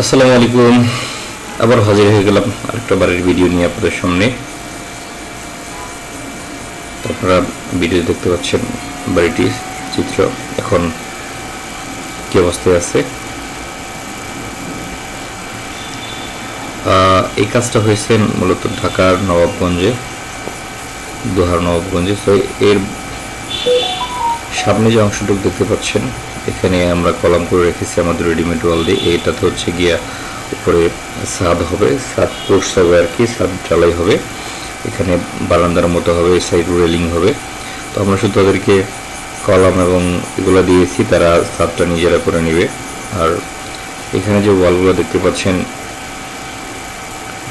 আসসালামু আলাইকুম। আবার হাজির হয়ে গেলাম আরেকটা বাড়ির ভিডিও নিয়ে আপনাদের সামনে। আপনারা ভিডিও দেখতে পাচ্ছেন বাড়িটির চিত্র। এখন কি অবস্থায় আছে? এই কাজটা হয়েছে মূলত ঢাকার নবাবগঞ্জে, দোহার নবাবগঞ্জে। তো এর সামনে যে অংশটুকু দেখতে পাচ্ছেন এখানে আমরা কলাম করে রেখেছি আমাদের রেডিমেড ওয়াল দিয়ে। এইটাতে হচ্ছে গিয়া উপরে ছাদ হবে। ছাদ পোস্ট হবে আর কি, ছাদ ঢালাই হবে। এখানে বারান্দার মতো হবে সাইড রেলিং হবে। তো আমরা শুধু তাদেরকে কলাম এবং এগুলো দিয়েছি, তারা ছাদটা নিজেরা করে নেবে। আর এখানে যে ওয়ালগুলো দেখতে পাচ্ছেন,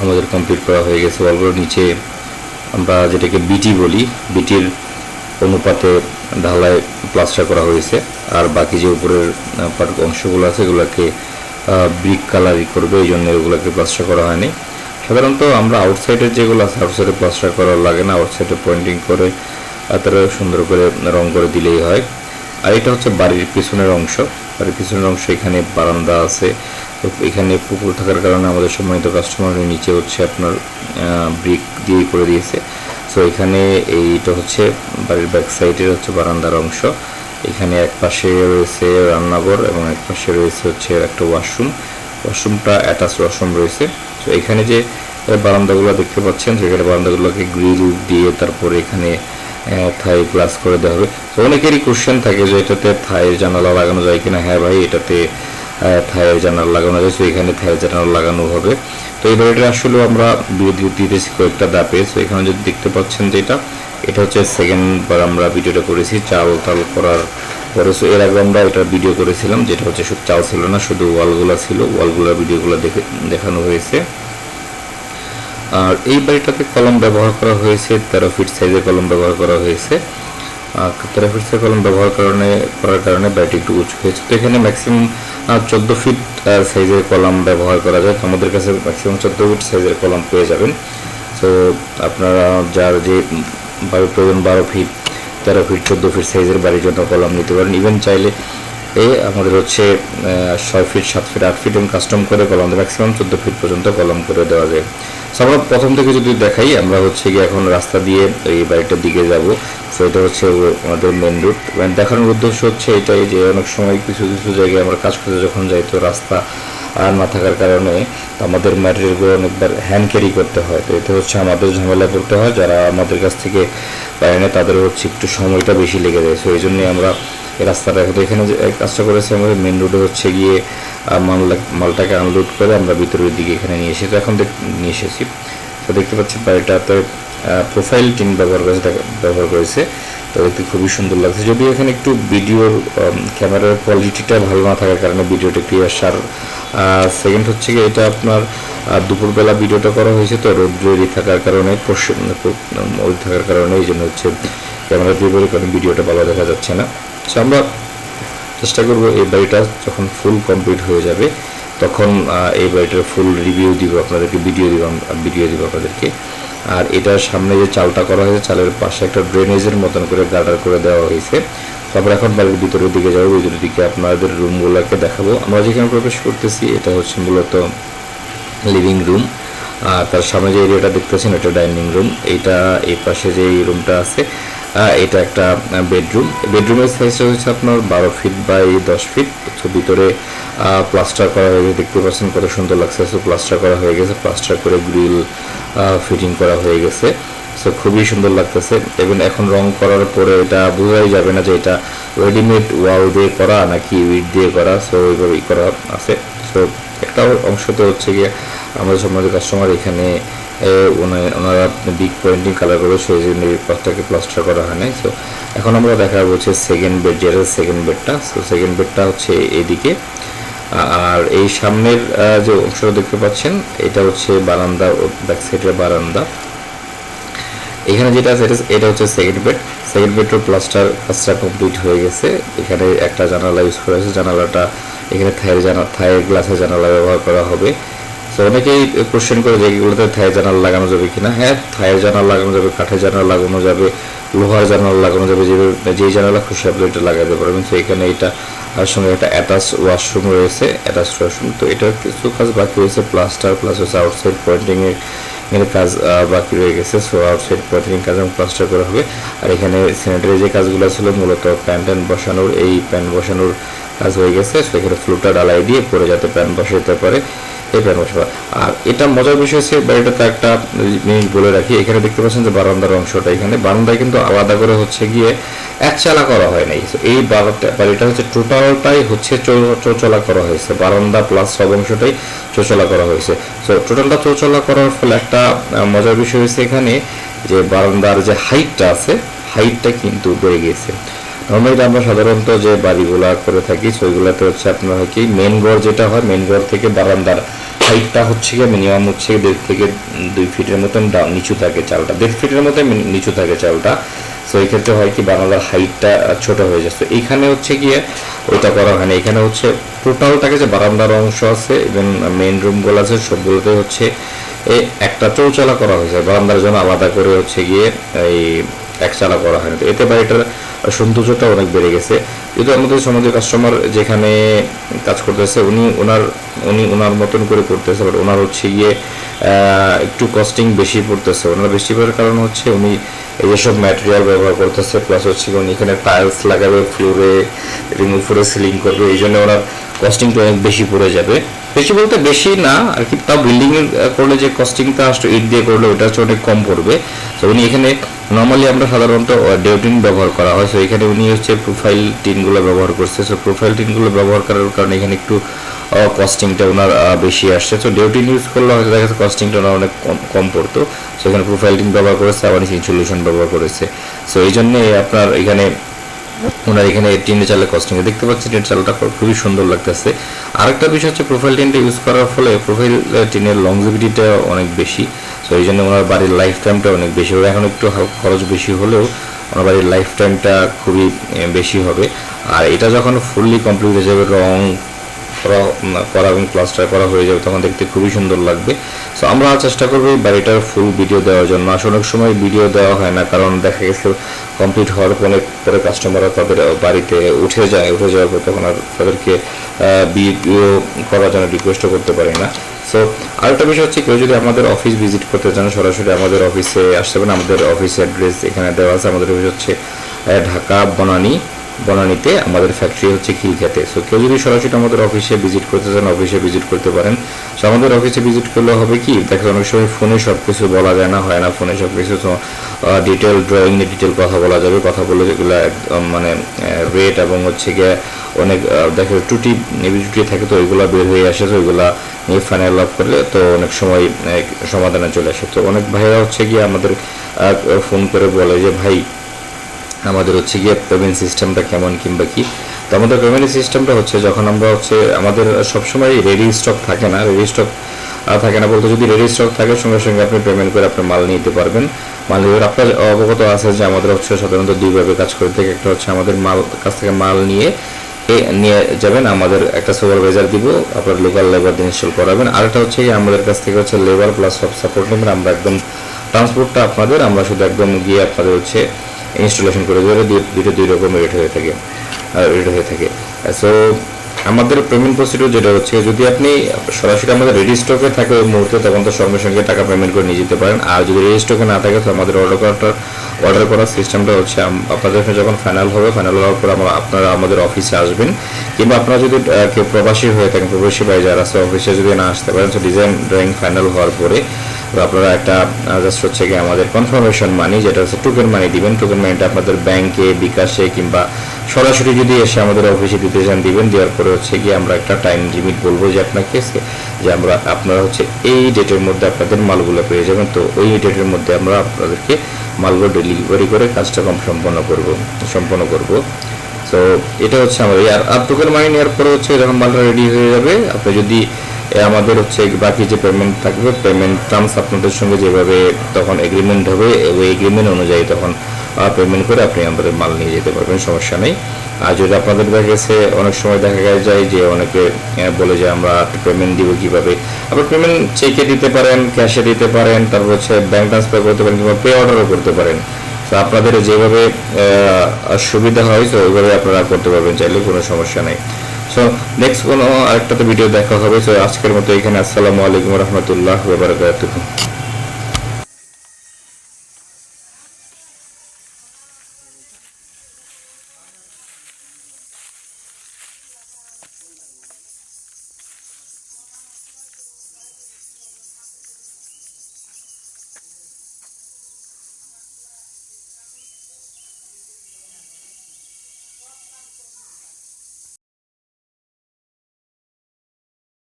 আমাদের কমপ্লিট করা হয়ে গেছে। ওয়ালগুলোর নিচে আমরা যেটাকে বিটি বলি বিটির অনুপাতে ঢালাই প্লাস্টার করা হয়েছে। আর বাকি যে উপরের পার্ট অংশগুলো আছে, এগুলোকে ব্রিক কালারই করবে, এই জন্য এগুলোকে প্লাস্টার করা হয়নি। সাধারণত আমরা আউটসাইডের যেগুলো আছে আউটসাইডে প্লাস্টার করা লাগে না আউটসাইডে পয়েন্টিং করে তারা সুন্দর করে রং করে দিলেই হয়। আর এটা হচ্ছে বাড়ির পিছনের অংশ। বাড়ির পিছনের অংশ, এখানে বারান্দা আছে। তো এখানে পুকুর থাকার কারণে আমাদের সম্মানিত কাস্টমারের নিচে হচ্ছে আপনার ব্রিক দিয়ে করে দিয়েছে। সো এখানে এইটা হচ্ছে বাড়ির ব্যাক সাইডের হচ্ছে বারান্দার অংশ। এখানে এক পাশে রয়েছে রান্নাঘর এবং এক পাশে রয়েছে হচ্ছে একটা ওয়াশরুম ওয়াশরুমটা অ্যাটাচ ওয়াশরুম রয়েছে। তো এখানে যে বারান্দাগুলো দেখতে পাচ্ছেন সেখানে বারান্দাগুলোকে গ্রিল দিয়ে তারপরে এখানে থাই গ্লাস করে দেওয়া হবে। তো অনেকেরই কোশ্চেন থাকে যে এটাতে থাইয়ের জানালা লাগানো যায় কিনা? হ্যাঁ ভাই, এটাতে আহ, থাইয়ের জানালা লাগানো যায় তো এখানে থাইয়ের জানালা লাগানো হবে। তো এই বাড়িটা আসলে আমরা দিতেছি কয়েকটা দাপে তো এখানে যদি দেখতে পাচ্ছেন যে এটা এটা হচ্ছে সেকেন্ড বার আমরা ভিডিওটা করেছি চাল তাল করার পরে। So এর আগে আমরা এটা ভিডিও করেছিলাম যেটা হচ্ছে শুধু চাল ছিল না শুধু ওয়ালগুলো ছিল। ওয়ালগুলোর ভিডিওগুলো দেখে দেখানো হয়েছে। আর এই বাড়িটাতে কলম ব্যবহার করা হয়েছে তেরো ফিট সাইজের কলম ব্যবহার করা হয়েছে। তেরো ফিট সাইজের কলম ব্যবহার কারণে করার কারণে বাড়িটি একটু উঁচু হয়েছে। তো এখানে ম্যাক্সিমাম চোদ্দ ফিট সাইজের কলাম ব্যবহার করা যায়। আমাদের কাছে ম্যাক্সিমাম চোদ্দ ফিট সাইজের কলাম পেয়ে যাবেন। সো আপনারা যার যে বাড়ির প্রয়োজন বারো ফিট তেরো ফিট চোদ্দ ফিট সাইজের বাড়ির জন্য কলাম নিতে পারেন। ইভেন চাইলে এ আমাদের হচ্ছে ছয় ফিট সাত ফিট আট ফিট এবং কাস্টম করে কলম ম্যাক্সিমাম চোদ্দ ফিট পর্যন্ত কলম করে দেওয়া যায়। So, আমরা প্রথম থেকে যদি দেখাই আমরা হচ্ছে গিয়ে এখন রাস্তা দিয়ে এই বাড়িটার দিকে যাব। তো এটা হচ্ছে আমাদের মেন রুট দেখানোর উদ্দেশ্য হচ্ছে এটাই যে অনেক সময় কিছু কিছু জায়গায় আমরা কাজ করতে যখন যাই তো রাস্তা আর না থাকার কারণে আমাদের ম্যাটেরিয়ালগুলো অনেকবার হ্যান্ড ক্যারি করতে হয়। তো এতে হচ্ছে আমাদের ঝামেলা করতে হয়। যারা আমাদের কাছ থেকে পায় না তাদের হচ্ছে একটু সময়টা বেশি লেগে যায়। তো এই জন্যই আমরা এই রাস্তাটা এখন যে কাজটা করেছি, আমাদের মেন রোডে হচ্ছে গিয়ে মালটা, মালটাকে আনলোড করে আমরা ভিতরের দিকে এখানে নিয়ে এসেছি এখন নিয়ে এসেছি। তো দেখতে পাচ্ছি বাড়িটা বাড়িটাতে প্রোফাইল টিন ব্যবহার করেছে ব্যবহার করেছে। তো দেখতে খুবই সুন্দর লাগছে। যদিও এখানে একটু ভিডিওর ক্যামেরার কোয়ালিটিটা ভালো না থাকার কারণে ভিডিওটা একটু আসার সেকেন্ড হচ্ছে কি এটা আপনার দুপুরবেলা ভিডিওটা করা হয়েছে, তো রোদ্রেরই থাকার কারণে থাকার কারণে, এই জন্য হচ্ছে ক্যামেরা দিয়ে কারণ ভিডিওটা ভালো দেখা যাচ্ছে না। তো আমরা চেষ্টা করব এই বাড়িটা যখন ফুল কমপ্লিট হয়ে যাবে, তখন এই বাড়িটার ফুল রিভিউ দিব আপনাদেরকে ভিডিও দিব ভিডিও দিব আপনাদেরকে। আর এটার সামনে যে চালটা করা হয়েছে, চালের পাশে একটা ড্রেনেজের মতন করে গার্ডার করে দেওয়া হয়েছে। তারপর এখন বাড়ির ভিতরের দিকে যাব, ভিতরের দিকে আপনাদের রুমগুলোকে দেখাবো। আমরা যেখানে প্রবেশ করতেছি, এটা হচ্ছে মূলত লিভিং রুম আর তার সামনে যে এরিয়াটা দেখতেছেন, এটা ডাইনিং রুম এটা এই পাশে যে এই রুমটা আছে এটা একটা বেডরুম বেডরুমের সাইজটা হচ্ছে আপনার বারো ফিট বাই দশ ফিট তো ভিতরে প্লাস্টার করা হয়ে গেছে। দেখতে পাচ্ছেন কত সুন্দর লাগছে। সো প্লাস্টার করা হয়ে গেছে। প্লাস্টার করে গ্রিল ফিটিং করা হয়ে গেছে। সো খুবই সুন্দর লাগতেছে। এবং এখন রং করার পরে এটা বোঝাই যাবে না যে এটা রেডিমেড ওয়াল দিয়ে করা নাকি উইট দিয়ে করা। সো ওইভাবেই করা আছে। সো একটা অংশতে হচ্ছে গিয়ে আমাদের সমাজের কাস্টমার এখানে ওনারা বিগ পয়েন্টিং কালার করে সেই জন্য এই পাশটাকে প্লাস্টার করা হয় নাই। সো এখন আমরা দেখা হচ্ছে সেকেন্ড বেড যেটা সেকেন্ড বেডটা সো সেকেন্ড বেডটা হচ্ছে এদিকে। আর এই সামনের যে অংশটা দেখতে পাচ্ছেন, এটা হচ্ছে বারান্দা ব্যাক সাইডের বারান্দা। এখানে যেটা আছে, এটা- এটা হচ্ছে সেকেন্ড বেড সেকেন্ড বেডের প্লাস্টার কাজটা কমপ্লিট হয়ে গেছে। এখানে একটা জানালা ইউজ করা হয়েছে জানালাটা, এখানে থায়ের জানা থায়ের গ্লাসের জানালা ব্যবহার করা হবে। তো অনেকেই কোশ্চেন করে যে এগুলোতে থায়ের জানালা লাগানো যাবে কিনা। হ্যাঁ থায়ের জানালা লাগানো যাবে কাঠের জানালা লাগানো যাবে, লোহার জানালা লাগানো যাবে, যে যেই জানালা খুশি আপনি এটা লাগাতে পারবেন তো এখানে এটা আর সঙ্গে একটা অ্যাটাচ ওয়াশরুম রয়েছে অ্যাটাচ ওয়াশরুম তো এটার কিছু কাজ বাকি রয়েছে প্লাস্টার প্লাস হচ্ছে আউটসাইড পয়েন্টিং এর এখানে কাজ বাকি রয়ে গেছে। সো আউটসাইড পয়েন্টিং কাজ এবং প্লাস্টার করা হবে। আর এখানে স্যানিটারি যে কাজগুলো ছিল, মূলত প্যান্ট বসানোর, এই প্যান্ট বসানোর কাজ হয়ে গেছে সো এখানে ফ্লুটা ডালাই দিয়ে পরে যাতে প্যান বসাতে পারে, এই প্যান বসাবা। আর এটা মজার বিষয় হচ্ছে বাড়িটাতে একটা জিনিস বলে রাখি, এখানে দেখতে পাচ্ছেন যে বারান্দার অংশটা, এখানে বারান্দায় কিন্তু আলাদা করে হচ্ছে গিয়ে এক চালা করা হয় নাই। এই বাড়িটা হচ্ছে টোটালটাই হচ্ছে চৌচলা করা হয়েছে। বারান্দা প্লাস সব অংশটাই চৌচলা করা হয়েছে। সো টোটালটা চৌচলা করার ফলে একটা মজার বিষয় হয়েছে এখানে যে বারান্দার যে হাইটটা আছে হাইটটা কিন্তু বেড়ে গেছে নর্মালি আমরা সাধারণত যে বাড়িগুলা করে থাকি সেইগুলাতে হচ্ছে আপনার হয় কি মেন ঘর যেটা হয় মেন ঘর থেকে বারান্দার হাইটটা হচ্ছে গিয়ে মিনিমাম হচ্ছে দেড় থেকে দুই ফিটের মতন নিচু থাকে চালটা। দেড় ফিটের মতো নিচু থাকে চালটা। সো এই ক্ষেত্রে হয় কি বারান্দার হাইটটা ছোট হয়ে যাচ্ছে এইখানে হচ্ছে গিয়ে ওইটা করা হয় না। এখানে হচ্ছে টোটালটাকে যে বারান্দার অংশ আছে ইভেন মেন রুমগুলো আছে, সবগুলোতে হচ্ছে এই একটা চৌচালা করা হয়েছে বারান্দার জন্য আলাদা করে হচ্ছে গিয়ে এই একচালা করা হয়নি তো, এতে বাড়িটার সৌন্দর্যটা অনেক বেড়ে গেছে। যেহেতু আমাদের সমাজের কাস্টমার যেখানে কাজ করতেছে, উনি ওনার উনি ওনার মতন করে করতেছে বাট ওনার হচ্ছে গিয়ে একটু কস্টিং বেশি পড়তেছে। ওনার বেশি পড়ার কারণ হচ্ছে উনি যেসব ম্যাটেরিয়াল ব্যবহার করতেছে প্লাস হচ্ছে উনি এখানে টাইলস লাগাবে ফ্লোরে রিমুভ করে সিলিং করবে এই জন্য ওনার কস্টিংটা অনেক বেশি পড়ে যাবে। বেশি বলতে বেশি না, আর কি তাও বিল্ডিং এর করলে যে কস্টিংটা আসলে ইট দিয়ে করলে ওটা হচ্ছে অনেক কম পড়বে। তো উনি এখানে নর্মালি আমরা সাধারণত ডেউটিন ব্যবহার করা হয়। সো এখানে উনি হচ্ছে প্রোফাইল টিনগুলো ব্যবহার করছে। সো প্রোফাইল টিনগুলো ব্যবহার করার কারণে এখানে একটু কস্টিংটা ওনার বেশি আসছে। তো ডেউটিন ইউজ করলে হয়তো দেখা যাচ্ছে কস্টিংটা ওনার অনেক কম কম পড়তো। সেখানে প্রোফাইল টিন ব্যবহার করেছে, আবার সলিউশন ব্যবহার করেছে। সো এই জন্যে আপনার এখানে, ওনার এখানে টিনের চালের কস্টিং দেখতে পাচ্ছি টিনের চালটা খুবই সুন্দর লাগতেছে। আরেকটা বিষয় হচ্ছে প্রোফাইল টিনটা ইউজ করার ফলে প্রোফাইল টিনের লংজিভিটিটা অনেক বেশি। সো এই জন্য ওনার বাড়ির লাইফ টাইমটা অনেক বেশি হবে। এখন একটু খরচ বেশি হলেও ওনার বাড়ির লাইফ টাইমটা খুবই বেশি হবে। আর এটা যখন ফুললি কমপ্লিট হয়ে যাবে, রং করা করা এবং প্লাস্টার করা হয়ে যাবে, তখন দেখতে খুবই সুন্দর লাগবে। সো আমরা চেষ্টা করব এই বাড়িটার ফুল ভিডিও দেওয়ার জন্য। আসলে অনেক সময় ভিডিও দেওয়া হয় না, কারণ দেখা গেছে কমপ্লিট হওয়ার পরে পরে কাস্টমাররা তাদের বাড়িতে উঠে যায়। উঠে যাওয়ার পর তখন আর তাদেরকে ভিডিও করার জন্য রিকোয়েস্টও করতে পারি না। সো আরেকটা বিষয় হচ্ছে কেউ যদি আমাদের অফিস ভিজিট করতে চান, সরাসরি আমাদের অফিসে আসতে পারেন। আমাদের অফিস অ্যাড্রেস এখানে দেওয়া আছে। আমাদের অফিস হচ্ছে ঢাকা বনানী। বনানীতে আমাদের ফ্যাক্টরি হচ্ছে খিলখ্যাতে সো কেউ যদি সরাসরি আমাদের অফিসে ভিজিট করতে চান অফিসে ভিজিট করতে পারেন। সো আমাদের অফিসে ভিজিট করলে হবে কি? দেখা অনেক সময় ফোনে সব কিছু বলা যায় না, হয় না ফোনে সব কিছু ডিটেল ড্রয়িং নিয়ে ডিটেল কথা বলা যাবে। কথা বলে যেগুলো একদম মানে রেট এবং হচ্ছে গিয়ে অনেক দেখা নিবি ত্রুটি থাকে তো ওইগুলো বের হয়ে আসে, তো ওইগুলা নিয়ে ফাইনাল আপ করলে তো অনেক সময় সমাধানে চলে আসে। তো অনেক ভাইরা হচ্ছে গিয়ে আমাদের ফোন করে বলে যে, ভাই আমাদের হচ্ছে গিয়ে পেমেন্ট সিস্টেমটা কেমন কিংবা কি? তো আমাদের পেমেন্ট সিস্টেমটা হচ্ছে যখন আমরা হচ্ছে আমাদের সবসময় রেডি স্টক থাকে না রেডি স্টক থাকে না বলতে যদি রেডি স্টক থাকে সঙ্গে সঙ্গে আপনি পেমেন্ট করে আপনার মাল নিতে পারবেন। মাল নিয়ে আপনার অবগত আছে যে আমাদের হচ্ছে সাধারণত দুইভাবে কাজ করে থাকে। একটা হচ্ছে আমাদের মাল, কাছ থেকে মাল নিয়ে নিয়ে যাবেন, আমাদের একটা সুপারভাইজার দিব, আপনার লোকাল লেবার দিয়ে ইনস্টল করাবেন। আরেকটা হচ্ছে আমাদের কাছ থেকে হচ্ছে লেবার প্লাস সব সাপোর্ট নেবেন। আমরা একদম ট্রান্সপোর্টটা আপনাদের, আমরা শুধু একদম গিয়ে আপনাদের হচ্ছে ইনস্টলেশন করে দেবে দুটো দুই রকম রেট হয়ে থাকে রেট হয়ে থাকে। সো আমাদের পেমেন্ট প্রসিডিউর যেটা হচ্ছে, যদি আপনি সরাসরি আমাদের রেডি স্টকে থাকে ওই মুহূর্তে, তখন তো সঙ্গে সঙ্গে টাকা পেমেন্ট করে নিয়ে যেতে পারেন। আর যদি রেডি স্টকে না থাকে, তো আমাদের অর্ডার করাটা অর্ডার করার সিস্টেমটা হচ্ছে আপনাদের যখন ফাইনাল হবে ফাইনাল হওয়ার পর আমরা আপনারা আমাদের অফিসে আসবেন। কিংবা আপনারা যদি কেউ প্রবাসী হয়ে থাকেন, প্রবাসী ভাই যারা আছে অফিসে যদি না আসতে পারেন, তো ডিজাইন ড্রয়িং ফাইনাল হওয়ার পরে তো আপনারা একটা জাস্ট হচ্ছে কি আমাদের কনফার্মেশন মানি যেটা হচ্ছে টোকেন মানি দিবেন। টোকেন মানিটা আপনাদের ব্যাংকে বিকাশে কিংবা সরাসরি যদি এসে আমাদের অফিসে দিতে চান, দিবেন। দেওয়ার পরে হচ্ছে কি আমরা একটা টাইম লিমিট বলব যে আপনাকে যে আমরা, আপনারা হচ্ছে এই ডেটের মধ্যে আপনাদের মালগুলো পেয়ে যাবেন। তো ওই ডেটের মধ্যে আমরা আপনাদেরকে মালগুলো ডেলিভারি করে কাজটা কম সম্পন্ন করব সম্পন্ন করব। তো এটা হচ্ছে আমাদের, আর টোকেন মানি নেওয়ার পরে হচ্ছে যখন মালটা রেডি হয়ে যাবে। আপনি যদি আমাদের হচ্ছে বাকি যে পেমেন্ট থাকবে পেমেন্ট টার্মস আপনাদের সঙ্গে যেভাবে তখন এগ্রিমেন্ট হবে, ওই এগ্রিমেন্ট অনুযায়ী তখন পেমেন্ট করে আপনি আমাদের মাল নিয়ে যেতে পারবেন, সমস্যা নেই। আর যদি আপনাদের গেছে অনেক সময় দেখা যায় যে অনেকে বলে যে আমরা পেমেন্ট দিব কীভাবে আপনার পেমেন্ট চেকে দিতে পারেন ক্যাশে দিতে পারেন, তারপর হচ্ছে ব্যাঙ্ক ট্রান্সফার করতে পারেন কিংবা পে অর্ডারও করতে পারেন। তো আপনাদের যেভাবে সুবিধা হয়, তো ওইভাবে আপনারা করতে পারবেন, চাইলে কোনো সমস্যা নেই। সো নেক্সট কোনো আরেকটাতে ভিডিও দেখা হবে। সো আজকের মতো এখানে আসসালামু আলাইকুম রহমতুল্লাহ বারকাতুহ।